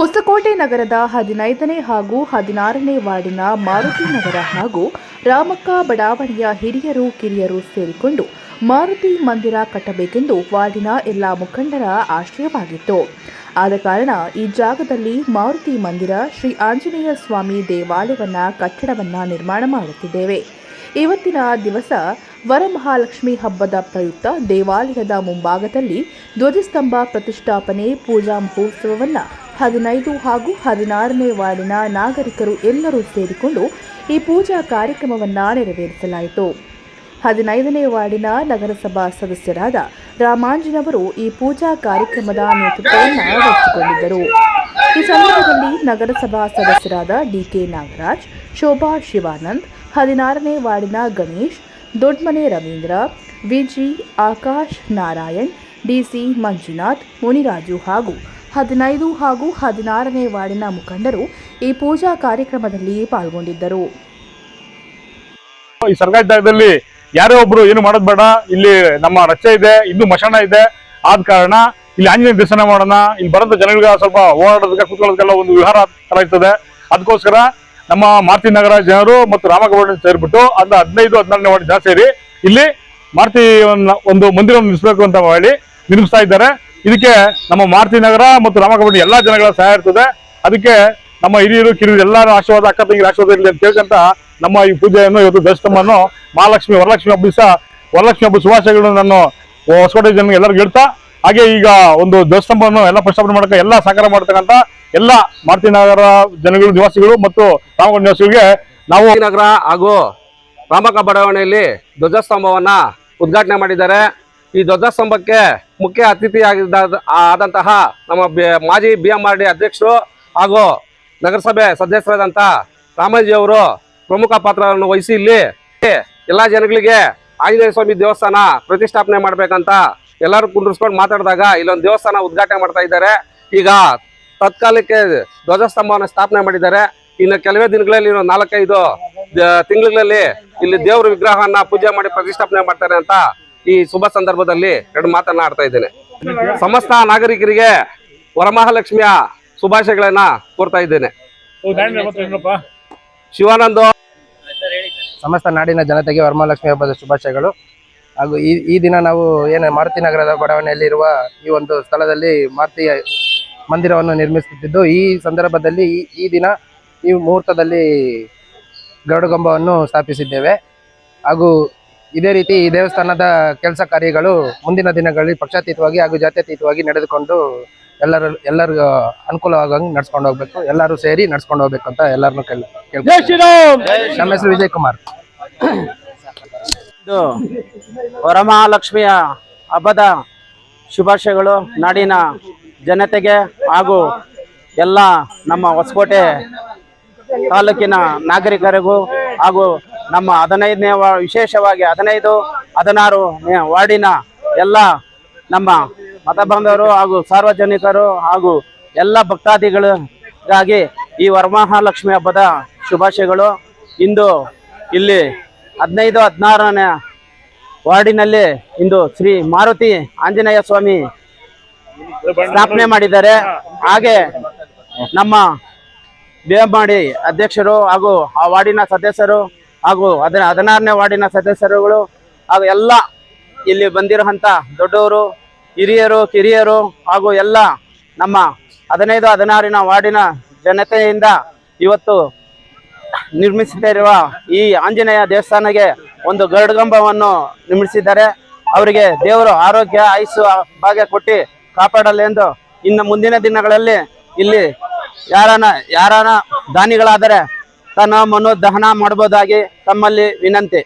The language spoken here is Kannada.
ಹೊಸಕೋಟೆ ನಗರದ ಹದಿನೈದನೇ ಹಾಗೂ ಹದಿನಾರನೇ ವಾರ್ಡಿನ ಮಾರುತಿ ನಗರ ಹಾಗೂ ರಾಮಕ್ಕ ಬಡಾವಣೆಯ ಹಿರಿಯರು, ಕಿರಿಯರು ಸೇರಿಕೊಂಡು ಮಾರುತಿ ಮಂದಿರ ಕಟ್ಟಬೇಕೆಂದು ವಾರ್ಡಿನ ಎಲ್ಲ ಮುಖಂಡರ ಆಶಯವಾಗಿತ್ತು ಆದ ಕಾರಣ ಈ ಜಾಗದಲ್ಲಿ ಮಾರುತಿ ಮಂದಿರ ಶ್ರೀ ಆಂಜನೇಯ ಸ್ವಾಮಿ ದೇವಾಲಯವನ್ನ ಕಟ್ಟಡವನ್ನ ನಿರ್ಮಾಣ ಮಾಡುತ್ತಿದ್ದೇವೆ. ಇವತ್ತಿನ ದಿವಸ ವರಮಹಾಲಕ್ಷ್ಮಿ ಹಬ್ಬದ ಪ್ರಯುಕ್ತ ದೇವಾಲಯದ ಮುಂಭಾಗದಲ್ಲಿ ಧ್ವಜಸ್ತಂಭ ಪ್ರತಿಷ್ಠಾಪನೆ, ಪೂಜಾ ಮಹೋತ್ಸವವನ್ನು ಹದಿನೈದು ಹಾಗೂ ಹದಿನಾರನೇ ವಾರ್ಡಿನ ನಾಗರಿಕರು ಎಲ್ಲರೂ ಸೇರಿಕೊಂಡು ಈ ಪೂಜಾ ಕಾರ್ಯಕ್ರಮವನ್ನು ನೆರವೇರಿಸಲಾಯಿತು. ಹದಿನೈದನೇ ವಾರ್ಡಿನ ನಗರಸಭಾ ಸದಸ್ಯರಾದ ರಾಮಾಂಜನವರು ಈ ಪೂಜಾ ಕಾರ್ಯಕ್ರಮದ ನೇತೃತ್ವವನ್ನು ವಹಿಸಿಕೊಂಡಿದ್ದರು. ಈ ಸಂದರ್ಭದಲ್ಲಿ ನಗರಸಭಾ ಸದಸ್ಯರಾದ ಡಿಕೆ ನಾಗರಾಜ್, ಶೋಭಾ ಶಿವಾನಂದ್ ಹದಿನಾರನೇ ವಾರ್ಡಿನ ಗಣೇಶ್ ದೊಡ್ಮನೆ ರವೀಂದ್ರ, ವಿಜಿ ಆಕಾಶ್ ನಾರಾಯಣ್, ಡಿಸಿ ಮಂಜುನಾಥ್, ಮುನಿರಾಜು ಹಾಗೂ ಹದಿನೈದು ಹಾಗೂ ಹದಿನಾರನೇ ವಾರ್ಡಿನ ಮುಖಂಡರು ಈ ಪೂಜಾ ಕಾರ್ಯಕ್ರಮದಲ್ಲಿ ಪಾಲ್ಗೊಂಡಿದ್ದರು. ಈ ಸರ್ಕಾರಿ ಜಾಗದಲ್ಲಿ ಯಾರೇ ಒಬ್ರು ಏನು ಮಾಡೋದು ಬೇಡ. ಇಲ್ಲಿ ನಮ್ಮ ರಸ್ತೆ ಇದೆ, ಇನ್ನು ಮಶಾಣ ಇದೆ. ಆದ ಕಾರಣ ಇಲ್ಲಿ ಆಂಜನೇಯ ದರ್ಶನ ಮಾಡೋಣ. ಇಲ್ಲಿ ಬರೋದ ಜನಗಳಿಗೆ ಸ್ವಲ್ಪ ಓಡಾಡೋದಕ್ಕೆ ಕೂತ್ಕೊಳ್ಳೋದಕ್ಕೆಲ್ಲ ಒಂದು ವಿಹಾರ ತರ ಇರ್ತದೆ. ಅದಕ್ಕೋಸ್ಕರ ನಮ್ಮ ಮಾರುತಿ ನಗರ ಜನರು ಮತ್ತು ರಾಮಗೌಡ ಸೇರಿಬಿಟ್ಟು ಅಂದ್ರೆ ಹದಿನೈದು ಹದಿನಾರನೇ ವಾರ್ಡ್ ಜನ ಸೇರಿ ಇಲ್ಲಿ ಮಾರುತಿ ಒಂದು ಮಂದಿರವನ್ನು ನಿರ್ಮಿಸಬೇಕು ಅಂತ ಹೇಳಿ ನಿರ್ಮಿಸ್ತಾ ಇದ್ದಾರೆ. ಇದಕ್ಕೆ ನಮ್ಮ ಮಾರುತಿ ನಗರ ಮತ್ತು ರಾಮಗೌಡ ಎಲ್ಲಾ ಜನಗಳ ಸಹಾಯ ಇರ್ತದೆ. ಅದಕ್ಕೆ ನಮ್ಮ ಹಿರಿಯರು, ಕಿರಿಯರು ಎಲ್ಲರ ಆಶೀರ್ವಾದ, ಅಕ್ಕ ತಂಗಿ ಆಶೀರ್ವಾದ ಇರಲಿ ಅಂತ ಕೇಳ್ಕೊಂತ ನಮ್ಮ ಈ ಪೂಜೆಯನ್ನು ಇವತ್ತು ದೇವಸ್ಥಾನವನ್ನು ಮಹಾಲಕ್ಷ್ಮಿ, ವರಲಕ್ಷ್ಮಿ ಹಬ್ಬ ವರಲಕ್ಷ್ಮಿ ಹಬ್ಬ ಶುಭಾಶಯಗಳನ್ನು ನಾನು ಹೊಸಕೋಟೆ ಜನರಿಗೆ ಎಲ್ಲರಿಗೂ ಹೇಳ್ತಾ, ಹಾಗೆ ಈಗ ಒಂದು ದೇವಸ್ಥಾನವನ್ನು ಎಲ್ಲ ಪ್ರಸ್ತಾಪನೆ ಮಾಡಕ್ಕೆ ಎಲ್ಲ ಸಹಕಾರ ಮಾಡ್ತಕ್ಕಂಥ ಎಲ್ಲ ಮಾರುತಿ ನಗರ ಜನಗಳು, ನಿವಾಸಿಗಳು ಮತ್ತು ರಾಮಗೌಡ ನಿವಾಸಿಗಳಿಗೆ ನಾವು ನಗರ ಹಾಗೂ ರಾಮಕ ಬಡಾವಣೆಯಲ್ಲಿ ಧ್ವಜಸ್ತಂಭವನ್ನ ಉದ್ಘಾಟನೆ ಮಾಡಿದ್ದಾರೆ. ಈ ಧ್ವಜಸ್ತಂಭಕ್ಕೆ ಮುಖ್ಯ ಅತಿಥಿಯಾಗಿದ್ದ ಆದಂತಹ ನಮ್ಮ ಮಾಜಿ ಬಿ ಎಂ ಆರ್ ಡಿ ಅಧ್ಯಕ್ಷರು ಹಾಗೂ ನಗರಸಭೆ ಸದಸ್ಯರಾದಂಥ ರಾಮಜಿ ಅವರು ಪ್ರಮುಖ ಪಾತ್ರವನ್ನು ವಹಿಸಿ ಇಲ್ಲಿ ಎಲ್ಲ ಜನಗಳಿಗೆ ಆಂಜನೇಯ ಸ್ವಾಮಿ ದೇವಸ್ಥಾನ ಪ್ರತಿಷ್ಠಾಪನೆ ಮಾಡಬೇಕಂತ ಎಲ್ಲರೂ ಕುಂಡ್ರಿಸ್ಕೊಂಡು ಮಾತಾಡಿದಾಗ ಇಲ್ಲೊಂದು ದೇವಸ್ಥಾನ ಉದ್ಘಾಟನೆ ಮಾಡ್ತಾ ಇದ್ದಾರೆ. ಈಗ ತತ್ಕಾಲಕ್ಕೆ ಧ್ವಜಸ್ತಂಭವನ್ನು ಸ್ಥಾಪನೆ ಮಾಡಿದ್ದಾರೆ. ಇನ್ನು ಕೆಲವೇ ದಿನಗಳಲ್ಲಿ ಇನ್ನು ನಾಲ್ಕೈದು ತಿಂಗಳಲ್ಲಿ ಇಲ್ಲಿ ದೇವರ ವಿಗ್ರಹವನ್ನ ಪೂಜೆ ಮಾಡಿ ಪ್ರತಿಷ್ಠಾಪನೆ ಮಾಡ್ತಾರೆ ಅಂತ ಈ ಶುಭ ಸಂದರ್ಭದಲ್ಲಿ ಎರಡು ಮಾತನ್ನ ಆಡ್ತಾ ಇದ್ದೇನೆ. ಸಮಸ್ತ ನಾಗರಿಕರಿಗೆ ವರಮಹಾಲಕ್ಷ್ಮಿಯ ಶುಭಾಶಯಗಳನ್ನ ಕೋರ್ತಾ ಇದ್ದೇನೆ. ಶಿವಾನಂದ ಸಮಸ್ತ ನಾಡಿನ ಜನತೆಗೆ ವರಮಹಾಲಕ್ಷ್ಮಿ ಹಬ್ಬದ ಶುಭಾಶಯಗಳು. ಹಾಗೂ ಈ ಈ ದಿನ ನಾವು ಏನು ಮಾರುತಿ ನಗರದ ಬಡಾವಣೆಯಲ್ಲಿರುವ ಈ ಒಂದು ಸ್ಥಳದಲ್ಲಿ ಮಾರುತಿ ಮಂದಿರವನ್ನು ನಿರ್ಮಿಸುತ್ತಿದ್ದು ಈ ಸಂದರ್ಭದಲ್ಲಿ ಈ ಈ ದಿನ ಈ ಮುಹೂರ್ತದಲ್ಲಿ ಗರುಡಗಂಬವನ್ನು ಸ್ಥಾಪಿಸಿದ್ದೇವೆ. ಹಾಗೂ ಇದೇ ರೀತಿ ಈ ದೇವಸ್ಥಾನದ ಕೆಲಸ ಕಾರ್ಯಗಳು ಮುಂದಿನ ದಿನಗಳಲ್ಲಿ ಪಕ್ಷಾತೀತವಾಗಿ ಹಾಗೂ ಜಾತ್ಯತೀತವಾಗಿ ನಡೆದುಕೊಂಡು ಎಲ್ಲರ ಎಲ್ಲರಿಗೂ ಅನುಕೂಲವಾಗಂಗೆ ನಡ್ಸ್ಕೊಂಡು ಹೋಗ್ಬೇಕು. ಎಲ್ಲರೂ ಸೇರಿ ನಡ್ಸ್ಕೊಂಡು ಹೋಗ್ಬೇಕು ಅಂತ ಎಲ್ಲರನ್ನೂ ಕೇಳಿ. ನಮ್ಮ ಹೆಸರು ವಿಜಯ್ ಕುಮಾರ್ ಇದು ವರಮಹಾಲಕ್ಷ್ಮಿಯ ಹಬ್ಬದ ಶುಭಾಶಯಗಳು. ನಾಡಿನ ಜನತೆಗೆ ಹಾಗೂ ಎಲ್ಲ ನಮ್ಮ ಹೊಸಕೋಟೆ ತಾಲೂಕಿನ ನಾಗರಿಕರಿಗೂ ಹಾಗೂ ನಮ್ಮ ಹದಿನೈದನೇ ವಿಶೇಷವಾಗಿ ಹದಿನೈದು, ಹದಿನಾರು ವಾರ್ಡಿನ ಎಲ್ಲ ನಮ್ಮ ಮತ ಬಾಂಧವರು ಹಾಗೂ ಸಾರ್ವಜನಿಕರು ಹಾಗೂ ಎಲ್ಲ ಭಕ್ತಾದಿಗಳಿಗಾಗಿ ಈ ವರಮಹಾಲಕ್ಷ್ಮಿ ಹಬ್ಬದ ಶುಭಾಶಯಗಳು. ಇಂದು ಇಲ್ಲಿ ಹದಿನೈದು, ಹದಿನಾರನೇ ವಾರ್ಡಿನಲ್ಲಿ ಇಂದು ಶ್ರೀ ಮಾರುತಿ ಆಂಜನೇಯ ಸ್ವಾಮಿ ಸ್ಥಾಪನೆ ಮಾಡಿದ್ದಾರೆ. ಹಾಗೆ ನಮ್ಮ ಬೇಮಾಡಿ ಅಧ್ಯಕ್ಷರು ಹಾಗೂ ಆ ವಾರ್ಡಿನ ಸದಸ್ಯರು ಹಾಗೂ ಹದಿನ ಹದಿನಾರನೇ ವಾರ್ಡಿನ ಸದಸ್ಯರುಗಳು ಹಾಗೂ ಎಲ್ಲ ಇಲ್ಲಿ ಬಂದಿರುವಂಥ ದೊಡ್ಡವರು, ಹಿರಿಯರು, ಕಿರಿಯರು ಹಾಗೂ ಎಲ್ಲ ನಮ್ಮ ಹದಿನೈದು, ಹದಿನಾರಿನ ವಾರ್ಡಿನ ಜನತೆಯಿಂದ ಇವತ್ತು ನಿರ್ಮಿಸುತ್ತಿರುವ ಈ ಆಂಜನೇಯ ದೇವಸ್ಥಾನಕ್ಕೆ ಒಂದು ಗರುಡಗಂಬವನ್ನು ನಿರ್ಮಿಸಿದ್ದಾರೆ. ಅವರಿಗೆ ದೇವರು ಆರೋಗ್ಯ, ಆಯುಸ್ಸು, ಭಾಗ್ಯ ಕೊಟ್ಟು ಕಾಪಾಡಲಿ ಎಂದು ಇನ್ನು ಮುಂದಿನ ದಿನಗಳಲ್ಲಿ ಇಲ್ಲಿ ಯಾರನ ಯಾರನ ದಾನಿಗಳಾದರೆ ತನ್ನ ಮನೋದಹನ ಮಾಡಬಹುದಾಗಿ ತಮ್ಮಲ್ಲಿ ವಿನಂತಿ.